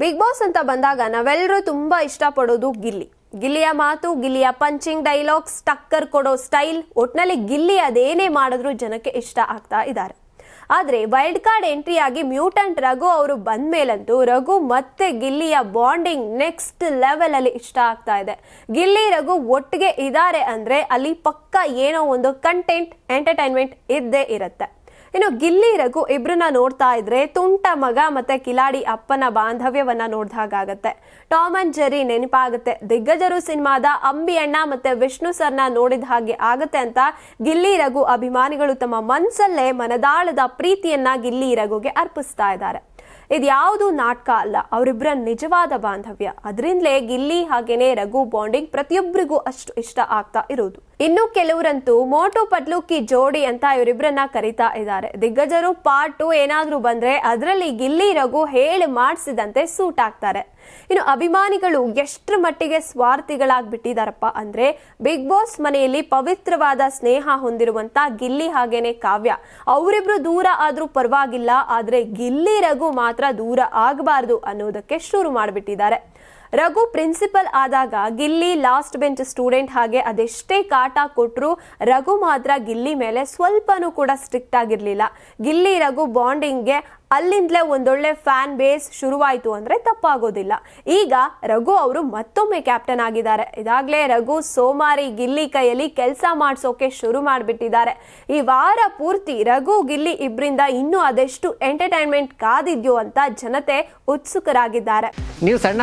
Big boss ಅಂತ ಬಂದಾಗ ನಾವೆಲ್ಲರೂ ತುಂಬಾ ಇಷ್ಟಪಡೋದು ಗಿಲ್ಲಿ. ಗಿಲ್ಲಿಯ ಮಾತು, ಗಿಲ್ಲಿಯ ಪಂಚಿಂಗ್ ಡೈಲಾಗ್ಸ್ ಟಕ್ಕರ್ ಕೊಡೋ ಸ್ಟೈಲ್ ಒಟ್ನಲ್ಲಿ ಗಿಲ್ಲಿ ಅದೇನೇ ಮಾಡಿದ್ರು ಜನಕ್ಕೆ ಇಷ್ಟ ಆಗ್ತಾ ಇದ್ದಾರೆ. ಆದ್ರೆ ವೈಲ್ಡ್ ಕಾರ್ಡ್ ಎಂಟ್ರಿ ಆಗಿ ಮ್ಯೂಟಂಟ್ ರಘು ಅವರು ಬಂದ ಮೇಲಂತೂ ರಘು ಮತ್ತೆ ಗಿಲ್ಲಿಯ ಬಾಂಡಿಂಗ್ ನೆಕ್ಸ್ಟ್ ಲೆವೆಲ್ ಅಲ್ಲಿ ಇಷ್ಟ ಆಗ್ತಾ ಇದೆ. ಗಿಲ್ಲಿ, ರಘು ಒಟ್ಟಿಗೆ ಇದ್ದಾರೆ ಅಂದ್ರೆ ಅಲ್ಲಿ ಪಕ್ಕ ಏನೋ ಒಂದು ಕಂಟೆಂಟ್ ಎಂಟರ್ಟೈನ್ಮೆಂಟ್ ಇದ್ದೇ ಇರುತ್ತೆ. ಇನ್ನು ಗಿಲ್ಲಿ ರಘು ಇಬ್ಬರನ್ನ ನೋಡ್ತಾ ಇದ್ರೆ ತುಂಟ ಮಗ ಮತ್ತೆ ಕಿಲಾಡಿ ಅಪ್ಪನ ಬಾಂಧವ್ಯವನ್ನ ನೋಡ್ದಾಗತ್ತೆ ಟಾಮ್ ಅಂಡ್ ಜೆರಿ ನೆನಪಾಗುತ್ತೆ. ದಿಗ್ಗಜರು ಸಿನಿಮಾದ ಅಂಬಿ ಅಣ್ಣ ಮತ್ತೆ ವಿಷ್ಣು ಸರ್ನ ನೋಡಿದ ಹಾಗೆ ಆಗತ್ತೆ ಅಂತ ಗಿಲ್ಲಿ ರಘು ಅಭಿಮಾನಿಗಳು ತಮ್ಮ ಮನಸ್ಸಲ್ಲೇ ಮನದಾಳದ ಪ್ರೀತಿಯನ್ನ ಗಿಲ್ಲಿ ರಘುಗೆ ಅರ್ಪಿಸ್ತಾ ಇದ್ದಾರೆ. ಇದ್ಯಾವುದು ನಾಟಕ ಅಲ್ಲ ಅವರಿಬ್ಬರ ನಿಜವಾದ ಬಾಂಧವ್ಯ. ಅದರಿಂದಲೇ ಗಿಲ್ಲಿ ಹಾಗೇನೆ ರಘು ಬಾಂಡಿಂಗ್ ಪ್ರತಿಯೊಬ್ಬರಿಗೂ ಅಷ್ಟು ಇಷ್ಟ ಆಗ್ತಾ ಇರೋದು. ಇನ್ನು ಕೆಲವರಂತೂ ಮೋಟು ಪಟ್ಲು ಕಿ ಜೋಡಿ ಅಂತ ಇವರಿಬ್ಬರನ್ನ ಕರಿತಾ ಇದ್ದಾರೆ. ದಿಗ್ಗಜರು ಪಾರ್ಟ್ ಟು ಏನಾದ್ರೂ ಬಂದ್ರೆ ಅದರಲ್ಲಿ ಗಿಲ್ಲಿ ರಘು ಹೇಳಿ ಮಾಡಿಸಿದಂತೆ ಸೂಟ್ ಆಗ್ತಾರೆ. ಇನ್ನು ಅಭಿಮಾನಿಗಳು ಎಷ್ಟರ ಮಟ್ಟಿಗೆ ಸ್ವಾರ್ಥಿಗಳಾಗ್ಬಿಟ್ಟಿದಾರಪ್ಪ ಅಂದ್ರೆ ಬಿಗ್ ಬಾಸ್ ಮನೆಯಲ್ಲಿ ಪವಿತ್ರವಾದ ಸ್ನೇಹ ಹೊಂದಿರುವಂತ ಗಿಲ್ಲಿ ಹಾಗೇನೆ ಕಾವ್ಯ. ಅವರಿಬ್ರು ದೂರ ಆದ್ರೂ ಪರವಾಗಿಲ್ಲ, ಆದ್ರೆ ಗಿಲ್ಲಿ ರಘು ಮಾತ್ರ ದೂರ ಆಗಬಾರದು ಅನ್ನೋದಕ್ಕೆ ಶುರು ಮಾಡಿಬಿಟ್ಟಿದ್ದಾರೆ. ರಘು ಪ್ರಿನ್ಸಿಪಲ್ ಆದಾಗ ಗಿಲ್ಲಿ ಲಾಸ್ಟ್ ಬೆಂಚ್ ಸ್ಟೂಡೆಂಟ್ ಹಾಗೆ ಅದೆಷ್ಟೇ ಕಾಟ ಕೊಟ್ಟರು ರಘು ಮಾತ್ರ ಗಿಲ್ಲಿ ಮೇಲೆ ಸ್ವಲ್ಪನೂ ಕೂಡ ಸ್ಟ್ರಿಕ್ಟ್ ಆಗಿರ್ಲಿಲ್ಲ. ಗಿಲ್ಲಿ ರಘು ಬಾಂಡಿಂಗ್ಗೆ ಅಲ್ಲಿಂದಲೇ ಒಂದೊಳ್ಳೆ ಫ್ಯಾನ್ ಬೇಸ್ ಶುರುವಾಯಿತು ಅಂದ್ರೆ ತಪ್ಪಾಗೋದಿಲ್ಲ. ಈಗ ರಘು ಅವರು ಮತ್ತೊಮ್ಮೆ ಕ್ಯಾಪ್ಟನ್ ಆಗಿದ್ದಾರೆ. ಇದಾಗಲೇ ರಘು ಸೋಮಾರಿ ಗಿಲ್ಲಿ ಕೈಯಲ್ಲಿ ಕೆಲಸ ಮಾಡಿಸೋಕೆ ಶುರು ಮಾಡಿಬಿಟ್ಟಿದ್ದಾರೆ. ಈ ವಾರ ಪೂರ್ತಿ ರಘು ಗಿಲ್ಲಿ ಇಬ್ಬರಿಂದ ಇನ್ನೂ ಅದೆಷ್ಟು ಎಂಟರ್ಟೈನ್ಮೆಂಟ್ ಕಾದಿದ್ಯೋ ಅಂತ ಜನತೆ ಉತ್ಸುಕರಾಗಿದ್ದಾರೆ. ನೀವು ಸಣ್ಣ